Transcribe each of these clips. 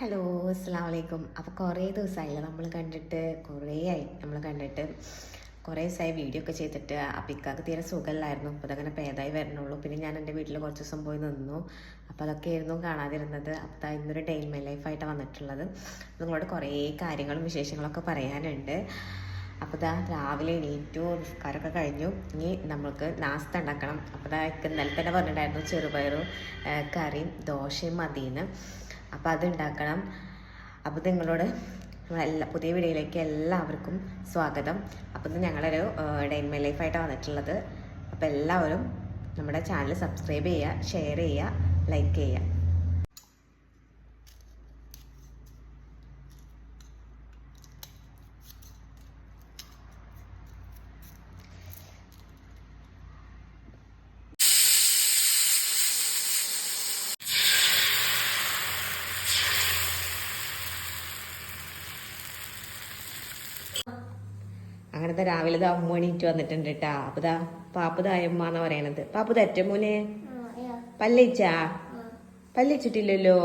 Hello അസ്സാം വലൈക്കും അപ്പോൾ കുറേ ദിവസമായില്ല നമ്മൾ കണ്ടിട്ട് കുറേ ആയി നമ്മൾ കണ്ടിട്ട്. കുറേ ദിവസമായി വീഡിയോ ഒക്കെ ചെയ്തിട്ട്. അപ്പം ഇക്കാക്ക് തീരെ സുഖമില്ലായിരുന്നു അപ്പോൾ അതങ്ങനെ ഭേദമായി വരണുള്ളൂ. പിന്നെ ഞാൻ എന്റെ വീട്ടിൽ കുറച്ച് ദിവസം പോയി നിന്നു. അപ്പോൾ അതൊക്കെ ആയിരുന്നു കാണാതിരുന്നത്. അപ്പോൾ ദാ ഇന്നൊരു ഡേ മൈ ലൈഫായിട്ടാണ് വന്നിട്ടുള്ളത്. നിങ്ങളോട് കുറേ കാര്യങ്ങളും വിശേഷങ്ങളൊക്കെ പറയാനുണ്ട്. അപ്പോൾ ദാ രാവിലെ എണീറ്റു നിസ്കാരമൊക്കെ കഴിഞ്ഞു. ഇനി നമ്മൾക്ക് നാസ്ത ഉണ്ടാക്കണം. അപ്പോൾ ദാ ഇന്നലെ തന്നെ പറഞ്ഞിട്ടുണ്ടായിരുന്നു ചെറുപയറും കറിയും ദോശയും മതിയെന്ന്. അപ്പോൾ അതുണ്ടാക്കണം അപ്പോൾ നിങ്ങളോട് എല്ലാ പുതിയ വീഡിയോയിലേക്ക് എല്ലാവർക്കും സ്വാഗതം. അപ്പോൾ ഇത് ഞങ്ങളൊരു ഡെയിൻ മൈ ലൈഫായിട്ടാണ് വന്നിട്ടുള്ളത്. അപ്പോൾ എല്ലാവരും നമ്മുടെ ചാനൽ സബ്സ്ക്രൈബ് ചെയ്യുക ഷെയർ ചെയ്യുക ലൈക്ക് ചെയ്യുക. അങ്ങനത്തെ രാവിലെ ദാ അമ്മ എണീറ്റ് വന്നിട്ടുണ്ട് കേട്ടാ അപ്പൊ ദാ പാപ്പുതായമ്മ എന്ന് പറയണത്? പാപ്പു തെറ്റമ്മൂനെ പല്ലിച്ചാ? പല്ലിച്ചിട്ടില്ലല്ലോ?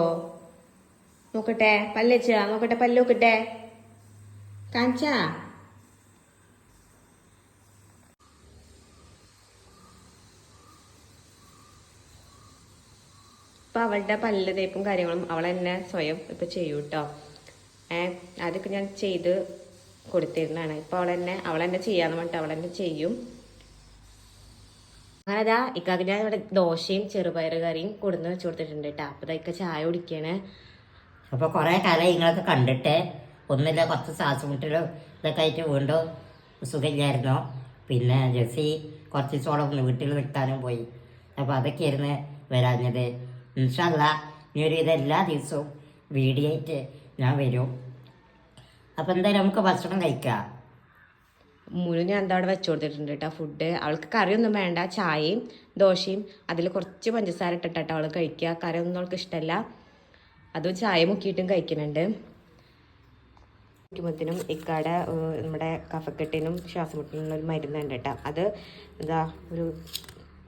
നോക്കട്ടെ പല്ലിച്ചാ? നോക്കട്ടെ പല്ല് നോക്കട്ടെ. കാണിച്ചാ? ഇപ്പൊ അവളുടെ പല്ല് തേപ്പും കാര്യങ്ങളും അവൾ തന്നെ സ്വയം ഇപ്പൊ ചെയ്യൂട്ടോ. ഏഹ് ആദ്യമൊക്കെ ഞാൻ ചെയ്ത് കൊടുത്തിരുന്നതാണ് ഇപ്പൊ അവൾ തന്നെ അവൾ തന്നെ ചെയ്യാന്ന് പറഞ്ഞിട്ട് അവൾ തന്നെ ചെയ്യും. അങ്ങനെ അതാ ഇക്കാക്ക് ഞാൻ ഇവിടെ ദോശയും ചെറുപയർ കറിയും കൊടുന്ന് വെച്ച് കൊടുത്തിട്ടുണ്ട് കേട്ടോ. അപ്പൊ ഇതൊക്കെ ചായ കുടിക്കാണ്. അപ്പൊ കുറെ കാലം നിങ്ങളൊക്കെ കണ്ടിട്ട് ഒന്നില്ല കുറച്ച് ശ്വാസമുട്ടലും ഇതൊക്കെ ആയിട്ട് വീണ്ടും സുഖമില്ലായിരുന്നു? പിന്നെ ജെസി കുറച്ച് ഒന്ന് വീട്ടിൽ നിൽക്കാനും പോയി. അപ്പൊ അതൊക്കെയായിരുന്നു വരാഞ്ഞത്. ഇൻഷല്ല ഇനി ഒരു ഇത് എല്ലാ ദിവസവും വീഡിയോ ആയിട്ട് ഞാൻ വരും. അപ്പൊ എന്തായാലും നമുക്ക് ഭക്ഷണം കഴിക്കാം. മുഴു ഞാൻ എന്താ അവിടെ വെച്ചു കൊടുത്തിട്ടുണ്ട് കേട്ടോ ഫുഡ് അവൾക്ക് കറിയൊന്നും വേണ്ട ചായയും ദോശയും. അതിൽ കുറച്ച് പഞ്ചസാര ഇട്ടിട്ടോ അവൾ കഴിക്കുക. കറിയൊന്നും അവൾക്ക് ഇഷ്ടമല്ല അതും ചായ മുക്കിയിട്ടും കഴിക്കുന്നുണ്ട്. മുക്കുമ്പത്തിനും ഇക്കാടെ നമ്മുടെ കഫക്കെട്ടിനും ശ്വാസമുട്ടിനും ഒരു മരുന്നുണ്ട് കേട്ടോ അത് ഇതാ ഒരു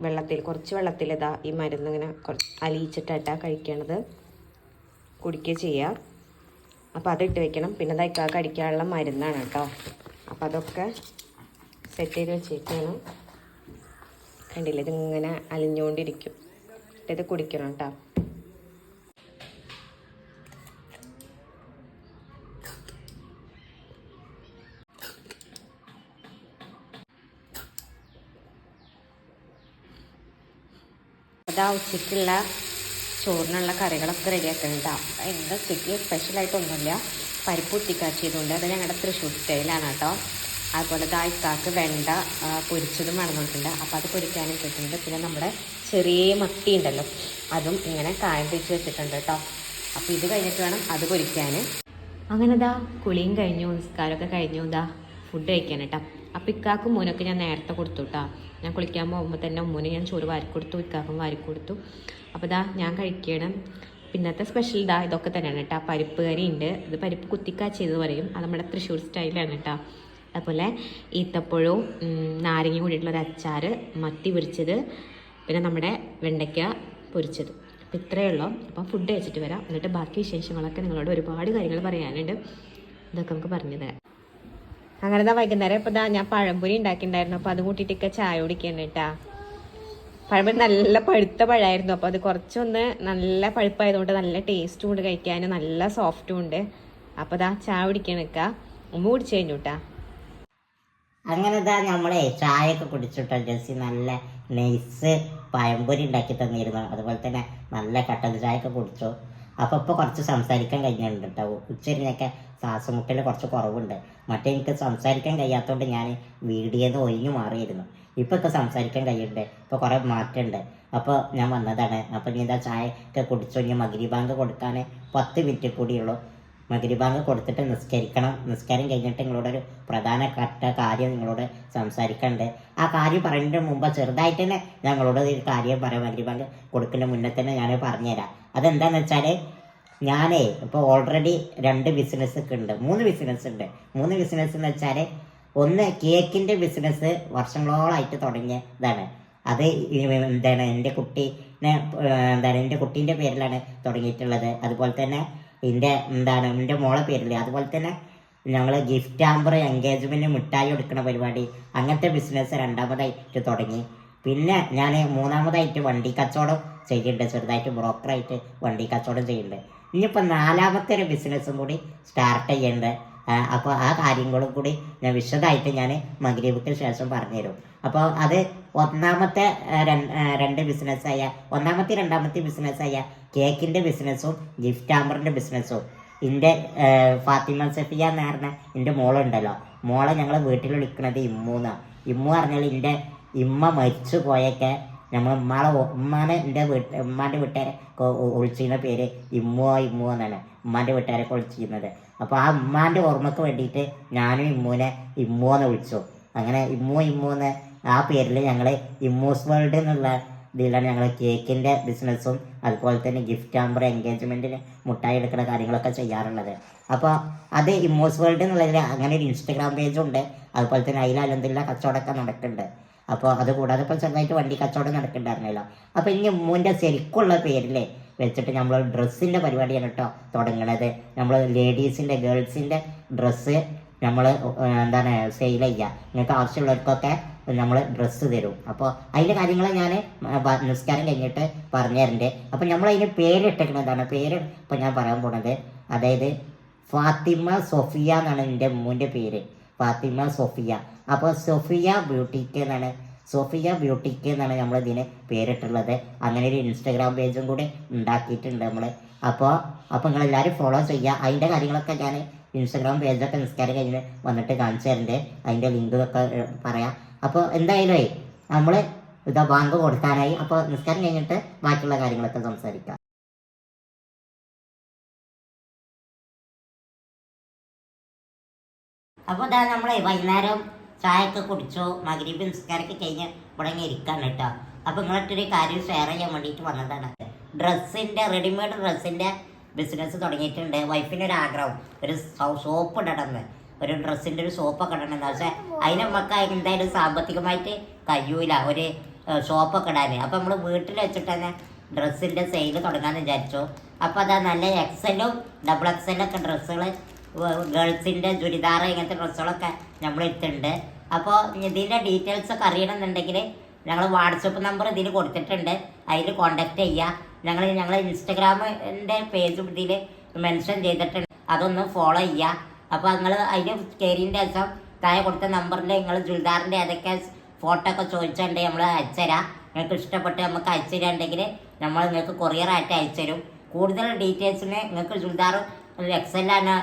വെള്ളത്തിൽ കുറച്ച് വെള്ളത്തിൽ ഇതാ ഈ മരുന്ന് ഇങ്ങനെ കുറച്ച് അലിയിച്ചിട്ടാ കഴിക്കണത്. കുടിക്കുക ചെയ്യുക അപ്പോൾ അതിട്ട് വെക്കണം. പിന്നെ തൈക്കാക്ക് അടിക്കാനുള്ള മരുന്നാണ് കേട്ടോ. അപ്പോൾ അതൊക്കെ സെറ്റ് ചെയ്ത് വെച്ചിരിക്കണം കണ്ടില്ല? ഇതിങ്ങനെ അലിഞ്ഞുകൊണ്ടിരിക്കും ഇത് കുടിക്കണം കേട്ടോ. അതാ ഉച്ചയ്ക്കുള്ള ചോറിനുള്ള കറികളൊക്കെ റെഡിയാക്കുന്നുണ്ട് എന്താ സ്പെഷ്യൽ സ്പെഷ്യലായിട്ടൊന്നുമില്ല പരിപ്പ് ഉത്തിക്കാച്ചിയതുകൊണ്ട് അത് ഞങ്ങളുടെ തൃശ്ശൂർ സ്റ്റൈലാണ് കേട്ടോ അതുപോലെ ദായ്ക്കാക്ക് വെണ്ട പൊരിച്ചതും നടന്നിട്ടുണ്ട് അപ്പോൾ അത് പൊരിക്കാനും ഇട്ടിട്ടുണ്ട്. പിന്നെ നമ്മുടെ ചെറിയ മത്തി ഉണ്ടല്ലോ. അതും ഇങ്ങനെ കായം തേച്ച് വെച്ചിട്ടുണ്ട് കേട്ടോ അപ്പോൾ ഇത് കഴിഞ്ഞിട്ട് വേണം അത് പൊരിക്കാൻ അങ്ങനെ കുളിയും കഴിഞ്ഞു നിസ്കാരമൊക്കെ കഴിഞ്ഞു ദാ. ഫുഡ് കഴിക്കാൻ കേട്ടോ അപ്പം ഇക്കാക്കും മോനൊക്കെ ഞാൻ നേരത്തെ കൊടുത്തു കേട്ടോ ഞാൻ കുളിക്കാൻ പോകുമ്പോൾ തന്നെ ഉമ്മൂന് ഞാൻ ചോറ് വാരി കൊടുത്തു ഇക്കാക്കും വാരി കൊടുത്തു. അപ്പോൾ ദാ ഞാൻ കഴിക്കണം. പിന്നത്തെ സ്പെഷ്യൽ ദാ ഇതൊക്കെ തന്നെയാണ് കേട്ടോ പരിപ്പ് കറി ഉണ്ട് ഇത് പരിപ്പ് കുത്തിക്കാച്ചിയത് പറയും. അത് നമ്മുടെ തൃശ്ശൂർ സ്റ്റൈലാണ് കേട്ടോ അതുപോലെ ഈത്തപ്പഴവും നാരങ്ങയും കൂടിയിട്ടുള്ള ഒരു അച്ചാറ് മത്തി പൊരിച്ചത് പിന്നെ നമ്മുടെ വെണ്ടയ്ക്ക പൊരിച്ചത്. അപ്പോൾ ഇത്രയേ ഉള്ളൂ. അപ്പം ഫുഡ് കഴിച്ചിട്ട് വരാം. എന്നിട്ട് ബാക്കി വിശേഷങ്ങളൊക്കെ നിങ്ങളോട് ഒരുപാട് കാര്യങ്ങൾ പറയാനുണ്ട്. ഇതൊക്കെ നമുക്ക് പറഞ്ഞു തരാം അങ്ങനെ ദാ വൈകുന്നേരം ഇപ്പൊ ഇതാ ഞാൻ പഴംപൊരി ഉണ്ടാക്കിയിട്ടുണ്ടായിരുന്നു അപ്പോൾ അത് കൂട്ടിയിട്ടൊക്കെ ചായ കുടിക്കാൻ കേട്ടാ പഴംപൊരി നല്ല പഴുത്ത പഴമായിരുന്നു അപ്പോൾ അത് കുറച്ചൊന്ന് നല്ല പഴുപ്പായതുകൊണ്ട് നല്ല ടേസ്റ്റും ഉണ്ട് കഴിക്കാൻ. നല്ല സോഫ്റ്റും ഉണ്ട്. അപ്പോൾ ഇതാ ചായ കുടിക്കാൻ ഉമ്മ കുടിച്ചു കഴിഞ്ഞു കേട്ടാ അങ്ങനെ ഇതാ നമ്മളെ ചായയൊക്കെ കുടിച്ചിട്ടോ ജെസ്സി? നല്ല നെയ്സ് പഴംപൊരി ഉണ്ടാക്കി തന്നിരുന്നു. അതുപോലെ തന്നെ നല്ല കട്ടൻ ചായയൊക്കെ കുടിച്ചു? അപ്പൊ ഇപ്പൊ കുറച്ച് സംസാരിക്കാൻ കഴിയുന്നുണ്ട് കേട്ടോ. ഉച്ചരിഞ്ഞൊക്കെ ശ്വാസമുട്ടൽ കുറച്ച് കുറവുണ്ട്. മറ്റേ എനിക്ക് സംസാരിക്കാൻ കഴിയാത്തതുകൊണ്ട് ഞാൻ വീഡിയോന്ന് ഒഴിഞ്ഞു മാറിയിരുന്നു. ഇപ്പൊ ഒക്കെ സംസാരിക്കാൻ കഴിയുന്നുണ്ട്. ഇപ്പൊ കുറെ മാറ്റമുണ്ട് അപ്പോൾ ഞാൻ വന്നതാണ്. അപ്പൊ ഇനി എന്താ ചായ ഒക്കെ കുടിച്ചു? ഇനി മകരി ബാങ്ക് കൊടുക്കാൻ പത്ത് മിനിറ്റ് കൂടിയുള്ളൂ. മകരിബാങ്ക് കൊടുത്തിട്ട് നിസ്കരിക്കണം. നിസ്കാരം കഴിഞ്ഞിട്ട് നിങ്ങളോടൊരു പ്രധാനപ്പെട്ട കാര്യം നിങ്ങളോട് സംസാരിക്കണ്ട്. ആ കാര്യം പറയുന്നതിന് മുമ്പ് ചെറുതായിട്ട് തന്നെ ഞങ്ങളോട് ഒരു കാര്യം പറയാം. മകരിബാങ്ക് കൊടുക്കുന്ന മുന്നേ തന്നെ ഞാൻ പറഞ്ഞുതരാം. അതെന്താന്ന് വെച്ചാൽ ഞാനേ ഇപ്പോൾ ഓൾറെഡി രണ്ട് ബിസിനസ് ഒക്കെ ഉണ്ട്. മൂന്ന് ബിസിനസ് ഉണ്ട്. മൂന്ന് ബിസിനസ് എന്ന് വെച്ചാൽ ഒന്ന് കേക്കിന്റെ ബിസിനസ് വർഷങ്ങളോളായിട്ട് തുടങ്ങിയതാണ്. അത് എന്താണ് എന്റെ കുട്ടീനെ എന്താണ് എന്റെ കുട്ടീന്റെ പേരിലാണ് തുടങ്ങിയിട്ടുള്ളത്. അതുപോലെ തന്നെ എന്റെ എന്താണ് എന്റെ മോളെ പേരിൽ അതുപോലെ തന്നെ ഞങ്ങൾ ഗിഫ്റ്റ് ആമ്പർ എൻഗേജ്മെന്റ് മിഠായി എടുക്കുന്ന പരിപാടി അങ്ങനത്തെ ബിസിനസ് രണ്ടാമതായിട്ട് തുടങ്ങി. പിന്നെ ഞാൻ മൂന്നാമതായിട്ട് വണ്ടി കച്ചവടം ചെയ്യുന്നുണ്ട് ചെറുതായിട്ട് ബ്രോക്കറായിട്ട് വണ്ടി കച്ചവടം ചെയ്യുന്നുണ്ട് ഇനിയിപ്പോൾ നാലാമത്തെ ഒരു ബിസിനസ്സും കൂടി സ്റ്റാർട്ട് ചെയ്യുന്നുണ്ട് അപ്പോൾ ആ കാര്യങ്ങളും കൂടി ഞാൻ വിശദമായിട്ട് ഞാൻ മകരീബിക്ക് ശേഷം പറഞ്ഞുതരും. അപ്പോൾ അത് ഒന്നാമത്തെ രണ്ട് ബിസിനസ്സായ ഒന്നാമത്തെ രണ്ടാമത്തെ ബിസിനസ്സായ കേക്കിന്റെ ബിസിനസ്സും ഗിഫ്റ്റ് ആമ്പറിന്റെ ബിസിനസ്സും എന്റെ ഫാത്തിമ സഫിയ എന്ന് പറഞ്ഞ എന്റെ മോളുണ്ടല്ലോ. മോളെ ഞങ്ങൾ വീട്ടിൽ വിളിക്കുന്നത് ഇമ്മൂന്നാണ് ഇമ്മു പറഞ്ഞാൽ എന്റെ ഇമ്മ മരിച്ചു പോയൊക്കെ നമ്മൾ ഉമ്മാളെ ഉമ്മാനെ എന്റെ വീട്ട് ഉമ്മാന്റെ വീട്ടുകാരെ ഒളിച്ചിരുന്ന പേര് ഇമ്മുവോ ഇമ്മുവോ എന്നാണ് ഉമ്മാന്റെ വീട്ടുകാരൊക്കെ ഒളിച്ചിരുന്നത് അപ്പോൾ ആ ഉമ്മാന്റെ ഓർമ്മക്ക് വേണ്ടിയിട്ട് ഞാനും ഇമ്മുവിനെ ഇമ്മുവോ എന്ന് വിളിച്ചു. അങ്ങനെ ഇമ്മോ ഇമ്മു എന്ന് ആ പേരിൽ ഞങ്ങൾ ഇമ്മൂസ് വേൾഡ് എന്നുള്ള ഇതിലാണ് ഞങ്ങൾ കേക്കിന്റെ ബിസിനസ്സും അതുപോലെ തന്നെ ഗിഫ്റ്റ് ആമ്പർ എൻഗേജ്മെന്റിന് മുട്ടായി എടുക്കുന്ന കാര്യങ്ങളൊക്കെ ചെയ്യാറുള്ളത്. അപ്പോൾ അത് ഇമ്മൂസ് വേൾഡ് എന്നുള്ളതിൽ അങ്ങനെ ഒരു ഇൻസ്റ്റഗ്രാം പേജുണ്ട്. അതുപോലെ തന്നെ അതിൽ കച്ചവടമൊക്കെ നടക്കുന്നുണ്ട് അപ്പോൾ അത് കൂടാതെ ഇപ്പം ചെറുതായിട്ട് വണ്ടി കച്ചവടം നടക്കുന്നുണ്ടായിരുന്നല്ലോ അപ്പോൾ ഇനി ഇമ്മുവിന്റെ ശരിക്കുള്ള പേരിൽ വെച്ചിട്ട് നമ്മൾ ഡ്രസ്സിന്റെ പരിപാടിയാണ് കേട്ടോ തുടങ്ങണത്. നമ്മൾ ലേഡീസിന്റെ ഗേൾസിന്റെ ഡ്രസ്സ് നമ്മൾ എന്താണ് സെയിൽ ചെയ്യുക നിങ്ങൾക്ക് ആവശ്യമുള്ളവർക്കൊക്കെ നമ്മൾ ഡ്രസ്സ് തരും. അപ്പോൾ അതിന്റെ കാര്യങ്ങൾ ഞാൻ നിസ്കാരം കഴിഞ്ഞിട്ട് പറഞ്ഞു തരണ്ട് അപ്പോൾ നമ്മൾ അതിന് പേരിട്ടിരിക്കുന്നതാണ് പേര് ഇപ്പം ഞാൻ പറയാൻ പോണത്. അതായത് ഫാത്തിമ സൊഫിയ എന്നാണ് എന്റെ മോന്റെ പേര്. ഫാത്തിമ സോഫിയ. അപ്പോൾ സൊഫിയ ബ്യൂട്ടിക്ക് എന്നാണ്. സോഫിയ ബ്യൂട്ടിക്ക് എന്നാണ് നമ്മൾ ഇതിന് പേരിട്ടുള്ളത്. അങ്ങനെ ഒരു ഇൻസ്റ്റാഗ്രാം പേജും കൂടി ഉണ്ടാക്കിയിട്ടുണ്ട് നമ്മൾ അപ്പോൾ അപ്പോൾ നിങ്ങൾ എല്ലാവരും ഫോളോ ചെയ്യുക. അതിന്റെ കാര്യങ്ങളൊക്കെ ഞാൻ ഇൻസ്റ്റാഗ്രാം പേജൊക്കെ നിസ്കാരം കഴിഞ്ഞ് വന്നിട്ട് കാണിച്ചു തരണ്ട്. അതിന്റെ ലിങ്കൊക്കെ പറയാം. അപ്പോൾ എന്തായാലും നമ്മൾ ഇതാ ബാങ്ക് കൊടുക്കാനായി അപ്പോൾ നിസ്കാരം കഴിഞ്ഞിട്ട് ബാക്കിയുള്ള കാര്യങ്ങളൊക്കെ സംസാരിക്കാം. അപ്പോൾ ഇതാ നമ്മളെ വൈകുന്നേരം ചായയൊക്കെ കുടിച്ചോ മകരീബ് നിസ്കാരമൊക്കെ കഴിഞ്ഞ് ഇവിടെ ഇരിക്കാണ് കേട്ടോ. അപ്പോൾ നിങ്ങളൊരു കാര്യം ഷെയർ ചെയ്യാൻ വേണ്ടിയിട്ട് വന്നതാണ്. ഡ്രസ്സിന്റെ റെഡിമെയ്ഡ് ഡ്രസ്സിന്റെ ബിസിനസ് തുടങ്ങിയിട്ടുണ്ട്. വൈഫിന് ഒരു ആഗ്രഹം ഒരു സോപ്പ് ഇടണമെന്ന്. ഒരു ഡ്രസ്സിന്റെ ഒരു സോപ്പൊക്കെ ഇടണമെന്ന്. പക്ഷേ അതിന് നമുക്ക് എന്തായാലും സാമ്പത്തികമായിട്ട് കഴിയൂല. ഒരു ഷോപ്പൊക്കെ ഇടാൻ അപ്പോൾ നമ്മൾ വീട്ടിൽ വെച്ചിട്ട് തന്നെ ഡ്രസ്സിന്റെ സെയിൽ തുടങ്ങാമെന്ന് വിചാരിച്ചു. അപ്പോൾ അതാ നല്ല എക്സലും ഡബിൾ എക്സലൊക്കെ ഡ്രസ്സുകൾ ഗേൾസിന്റെ ചുരിദാർ ഇങ്ങനത്തെ ഡ്രസ്സുകളൊക്കെ നമ്മൾ എടുത്തിട്ടുണ്ട് അപ്പോൾ ഇതിന്റെ ഡീറ്റെയിൽസ് ഒക്കെ അറിയണമെന്നുണ്ടെങ്കിൽ ഞങ്ങൾ വാട്സപ്പ് നമ്പർ ഇതിൽ കൊടുത്തിട്ടുണ്ട്. അതിൽ കോണ്ടാക്ട് ചെയ്യുക ഞങ്ങൾ ഞങ്ങൾ ഇൻസ്റ്റഗ്രാമിന്റെ പേജ് ഇതിൽ മെൻഷൻ ചെയ്തിട്ടുണ്ട്. അതൊന്ന് ഫോളോ ചെയ്യുക അപ്പോൾ നിങ്ങൾ അതിന്റെ കയറിന്റെ ശേഷം താഴെ കൊടുത്ത നമ്പറിൽ നിങ്ങൾ ചുരിദാറിന്റെ ഏതൊക്കെ ഫോട്ടോ ഒക്കെ ചോദിച്ചിട്ടുണ്ടെങ്കിൽ നമ്മൾ അയച്ചുതരാം നിങ്ങൾക്ക് ഇഷ്ടപ്പെട്ട് നമുക്ക് അയച്ചു തരാണ്ടെങ്കിൽ നമ്മൾ നിങ്ങൾക്ക് കൊറിയറായിട്ട് അയച്ചു തരും. കൂടുതൽ ഡീറ്റെയിൽസിന് നിങ്ങൾക്ക് ചുരിദാർ എക്സെല്ലാണ്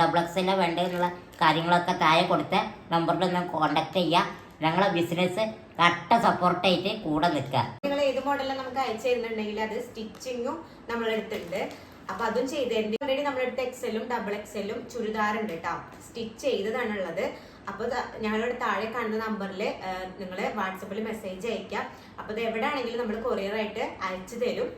ഡബിൾ എക്സെല്ല വേണ്ടതെന്നുള്ള കാര്യങ്ങളൊക്കെ താഴെ കൊടുത്ത് നമ്പറിൽ ഒന്ന് കോണ്ടാക്ട് ചെയ്യുക ഞങ്ങളെ ബിസിനസ് കട്ട സപ്പോർട്ടായിട്ട് കൂടെ നിൽക്കുക നിങ്ങൾ ഏത് മോഡലാണ് നമുക്ക് അയച്ചു തരുന്നുണ്ടെങ്കിൽ അത് സ്റ്റിച്ചിങ്ങും നമ്മളെടുത്തുണ്ട് അപ്പൊ അതും ചെയ്തതിന്റെ ഓൾറെഡി നമ്മളെടുത്ത് എക്സലും ഡബിൾ എക്സലും ചുരിദാർ ഉണ്ട് കേട്ടോ സ്റ്റിച്ച് ചെയ്തതാണ് ഉള്ളത്. അപ്പൊ ഞങ്ങളുടെ താഴെ കാണുന്ന നമ്പറിൽ നിങ്ങൾ വാട്സപ്പിൽ മെസ്സേജ് അയക്കാം അപ്പൊ ഇത് എവിടെയാണെങ്കിലും നമ്മൾ കൊറിയറായിട്ട് അയച്ചു തരും.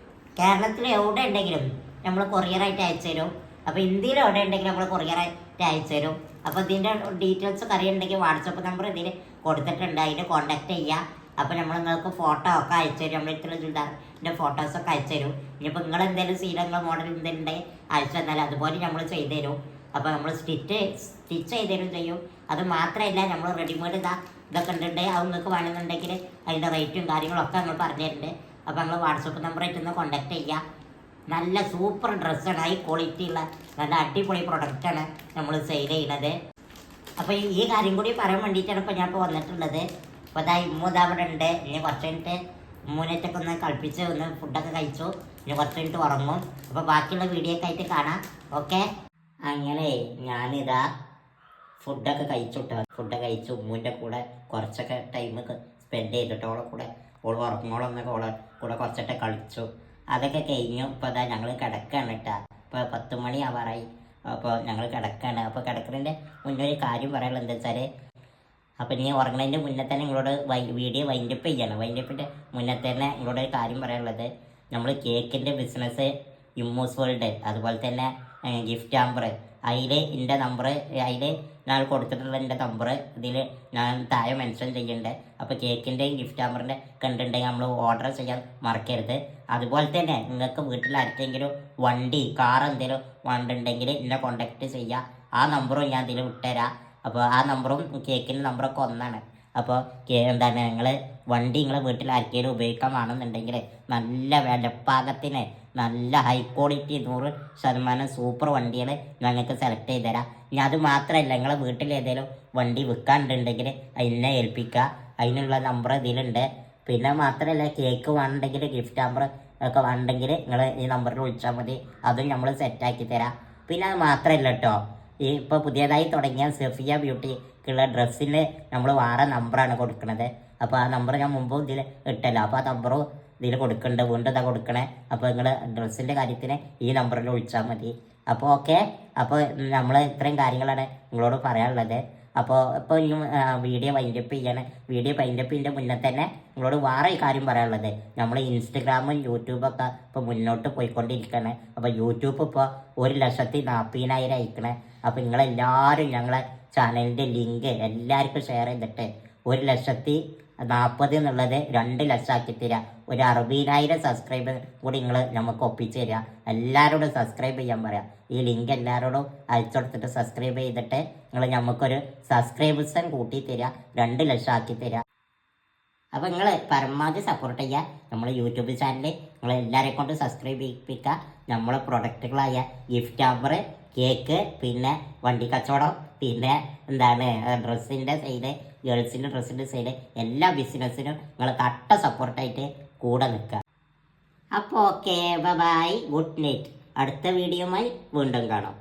കേരളത്തിൽ എവിടെ ഉണ്ടെങ്കിലും നമ്മൾ കൊറിയറായിട്ട് അയച്ചു തരും. അപ്പോൾ ഇന്ത്യയിൽ എവിടെ ഉണ്ടെങ്കിൽ നമ്മൾ കൊറിയറായിട്ട് അയച്ചു തരും. അപ്പോൾ ഇതിന്റെ ഡീറ്റെയിൽസ് ഒക്കെ അറിയണമെങ്കിൽ വാട്സപ്പ് നമ്പർ ഇതിൽ കൊടുത്തിട്ടുണ്ട്. അതിൽ കോൺടാക്ട് ചെയ്യുക അപ്പോൾ നമ്മൾ നിങ്ങൾക്ക് ഫോട്ടോ ഒക്കെ അയച്ചു തരും. നമ്മൾ ഇത്ര ചുരിദാറിന്റെ ഫോട്ടോസ് ഒക്കെ അയച്ചു തരും. ഇനിയിപ്പോൾ നിങ്ങൾ എന്തെങ്കിലും ശീലങ്ങൾ മോഡൽ എന്തെങ്കിലും ഉണ്ടെങ്കിൽ അയച്ചു തന്നാൽ അതുപോലെ നമ്മൾ ചെയ്തു തരും. അപ്പോൾ നമ്മൾ സ്റ്റിച്ച് സ്റ്റിച്ച് ചെയ്ത് തരും ചെയ്യും. അത് മാത്രമല്ല നമ്മൾ റെഡിമെയ്ഡ് ഇതാ ഇതൊക്കെ ഉണ്ടെങ്കിൽ അത് നിങ്ങൾക്ക് വേണമെന്നുണ്ടെങ്കിൽ അതിന്റെ റേറ്റും കാര്യങ്ങളൊക്കെ നമ്മൾ പറഞ്ഞു തരുന്നുണ്ട് അപ്പോൾ നമ്മൾ വാട്സപ്പ് നമ്പർ ഒന്ന് കോൺടാക്ട് ചെയ്യുക നല്ല സൂപ്പർ ഡ്രസ്സാണ് ഹൈ ക്വാളിറ്റി ഉള്ള നല്ല അടിപൊളി പ്രൊഡക്റ്റാണ് നമ്മൾ സെയിൽ ചെയ്യുന്നത്. അപ്പോൾ ഈ- കാര്യം കൂടി പറയാൻ വേണ്ടിയിട്ടാണ് ഇപ്പോൾ ഞാൻ ഇപ്പോൾ വന്നിട്ടുള്ളത് അപ്പോൾ അതാ ഇമ്മൂതാ അവിടെ ഉണ്ട്. ഇനി കുറച്ച് കഴിഞ്ഞിട്ട് മൂന്നേറ്റൊക്കെ ഒന്ന് കളിപ്പിച്ച് ഒന്ന് ഫുഡൊക്കെ കഴിച്ചു. ഇനി കുറച്ച് കഴിഞ്ഞിട്ട് ഉറങ്ങും. അപ്പോൾ ബാക്കിയുള്ള വീഡിയോ ഒക്കെ ആയിട്ട് കാണാം. ഓക്കെ അങ്ങനെ ഞാനിതാ ഫുഡൊക്കെ കഴിച്ചു ഫുഡ് ഫുഡൊക്കെ കഴിച്ചു. ഉമ്മൂന്റെ കൂടെ കുറച്ചൊക്കെ ടൈം സ്പെൻഡ് ചെയ്തിട്ട് അവളെ കൂടെ ഓൾ ഉറങ്ങോളൊന്നൊക്കെ ഓളെ കൂടെ കുറച്ചൊക്കെ കളിച്ചു. അതൊക്കെ കഴിഞ്ഞു. ഇപ്പോൾ അതാ ഞങ്ങൾ കിടക്കാണ് കേട്ടോ ഇപ്പോൾ പത്ത് മണി ആവാറായി അപ്പോൾ ഞങ്ങൾ കിടക്കാണ്. അപ്പോൾ കിടക്കുന്നതിന്റെ മുന്നേ ഒരു കാര്യം പറയാനുള്ളത് എന്താ വെച്ചാൽ അപ്പോൾ ഇനി ഉറങ്ങുന്നതിന്റെ മുന്നേ തന്നെ നിങ്ങളോട് വൈ വീഡിയോ വൈൻഡപ്പ് ചെയ്യണം. വൈൻഡപ്പിന്റെ മുന്നേ തന്നെ നിങ്ങളോട് ഒരു കാര്യം പറയാനുള്ളത്. നമ്മൾ കേക്കിന്റെ ബിസിനസ് ഇമ്മൂസ് വേൾഡ് അതുപോലെ തന്നെ ഗിഫ്റ്റ് നമ്പർ അതിൽ എന്റെ നമ്പർ അതിൽ ഞാൻ കൊടുത്തിട്ടുള്ള എന്റെ നമ്പർ ഇതിൽ ഞാൻ താഴെ മെൻഷൻ ചെയ്യുന്നുണ്ട് അപ്പോൾ കേക്കിന്റെയും ഗിഫ്റ്റ് ഹാമറിന്റെ കണ്ടിട്ടുണ്ടെങ്കിൽ നമ്മൾ ഓർഡർ ചെയ്യാൻ മറക്കരുത്. അതുപോലെ തന്നെ നിങ്ങൾക്ക് വീട്ടിൽ ആർക്കെങ്കിലും വണ്ടി കാർ എന്തെങ്കിലും വണ്ടിയുണ്ടെങ്കിൽ എന്നെ കോണ്ടാക്ട് ചെയ്യുക ആ നമ്പറും ഞാൻ ഇതിൽ വിട്ടുതരാം അപ്പോൾ ആ നമ്പറും കേക്കിന്റെ നമ്പറൊക്കെ ഒന്നാണ്. അപ്പോൾ എന്താണ് നിങ്ങൾ വണ്ടി നിങ്ങളെ വീട്ടിൽ ആർക്കെങ്കിലും ഉപയോഗിക്കാൻ വേണമെന്നുണ്ടെങ്കിൽ നല്ല വിലപ്പാകത്തിന് നല്ല ഹൈ ക്വാളിറ്റി നൂറ് ശതമാനം സൂപ്പർ വണ്ടികൾ ഞങ്ങൾക്ക് സെലക്ട് ചെയ്ത് തരാം. ഇനി അത് മാത്രമല്ല നിങ്ങളെ വീട്ടിൽ ഏതെങ്കിലും വണ്ടി വിൽക്കാണ്ടുണ്ടെങ്കിൽ അതിനെ ഏൽപ്പിക്കുക. അതിനുള്ള നമ്പർ ഇതിലുണ്ട്. പിന്നെ മാത്രമല്ല കേക്ക് വേണമെങ്കിൽ ഗിഫ്റ്റ് നമ്പർ ഒക്കെ വേണമെങ്കിൽ നിങ്ങൾ ഈ നമ്പറിൽ വിളിച്ചാൽ മതി. അതും നമ്മൾ സെറ്റാക്കി തരാം. പിന്നെ അത് മാത്രമല്ല കേട്ടോ ഈ ഇപ്പോൾ പുതിയതായി തുടങ്ങിയ സെഫിയ ബ്യൂട്ടിക്കുള്ള ഡ്രസ്സിന് നമ്മൾ വേറെ നമ്പറാണ് കൊടുക്കുന്നത് അപ്പോൾ ആ നമ്പർ ഞാൻ മുമ്പ് ഇതിൽ ഇട്ടല്ലോ. അപ്പോൾ ആ നമ്പറും ഇതിൽ കൊടുക്കുന്നുണ്ട് വീണ്ടും ഇതാ കൊടുക്കണേ. അപ്പോൾ നിങ്ങൾ ഡ്രസ്സിന്റെ കാര്യത്തിന് ഈ നമ്പറിൽ വിളിച്ചാൽ മതി. അപ്പോൾ ഓക്കെ അപ്പോൾ നമ്മൾ ഇത്രയും കാര്യങ്ങളാണ് നിങ്ങളോട് പറയാനുള്ളത്. അപ്പോൾ ഇപ്പോൾ ഇനി വീഡിയോ വൈൻഡപ്പ് ചെയ്യാണ്. വീഡിയോ വൈൻഡപ്പ് ചെയ്യുന്ന മുന്നേ തന്നെ നിങ്ങളോട് വേറെ കാര്യം പറയാനുള്ളത്. നമ്മൾ ഇൻസ്റ്റഗ്രാമും യൂട്യൂബൊക്കെ ഇപ്പോൾ മുന്നോട്ട് പോയിക്കൊണ്ടിരിക്കണേ. അപ്പോൾ യൂട്യൂബ് ഇപ്പോൾ ഒരു ലക്ഷത്തി നാൽപ്പതിനായിരം അയക്കണേ. അപ്പോൾ നിങ്ങളെല്ലാവരും ഞങ്ങളെ ചാനലിന്റെ ലിങ്ക് എല്ലാവർക്കും ഷെയർ ചെയ്തിട്ട് ഒരു ലക്ഷത്തി നാൽപ്പത് എന്നുള്ളത് രണ്ട് ലക്ഷമാക്കി തരിക ഒരു അറുപതിനായിരം സബ്സ്ക്രൈബർ കൂടി നിങ്ങൾ നമുക്ക് ഒപ്പിച്ച് തരിക എല്ലാവരോടും സബ്സ്ക്രൈബ് ചെയ്യാൻ പറയാം. ഈ ലിങ്ക് എല്ലാവരോടും അയച്ചു കൊടുത്തിട്ട് സബ്സ്ക്രൈബ് ചെയ്തിട്ട് നിങ്ങൾ നമുക്കൊരു സബ്സ്ക്രൈബേഴ്സൺ കൂട്ടി തരിക രണ്ട് ലക്ഷം ആക്കി തരിക അപ്പോൾ നിങ്ങൾ പരമാവധി സപ്പോർട്ട് ചെയ്യുക നമ്മൾ യൂട്യൂബ് ചാനൽ നിങ്ങൾ എല്ലാവരെ കൊണ്ട് സബ്സ്ക്രൈബ് ചെയ്യിപ്പിക്കുക നമ്മളെ പ്രൊഡക്റ്റുകളായ ഗിഫ്റ്റ് നമ്പർ കേക്ക് പിന്നെ വണ്ടി കച്ചവടം പിന്നെ എന്താണ് ഡ്രസ്സിന്റെ സൈഡ് ഗേൾസിന്റെ ഡ്രസ്സിന്റെ സൈഡ് എല്ലാ ബിസിനസ്സിനും നിങ്ങൾ തട്ട സപ്പോർട്ടായിട്ട് കൂടെ നിൽക്കുക. അപ്പോൾ ഓക്കെ ബൈ ഗുഡ് നൈറ്റ് അടുത്ത വീഡിയോയുമായി വീണ്ടും കാണാം.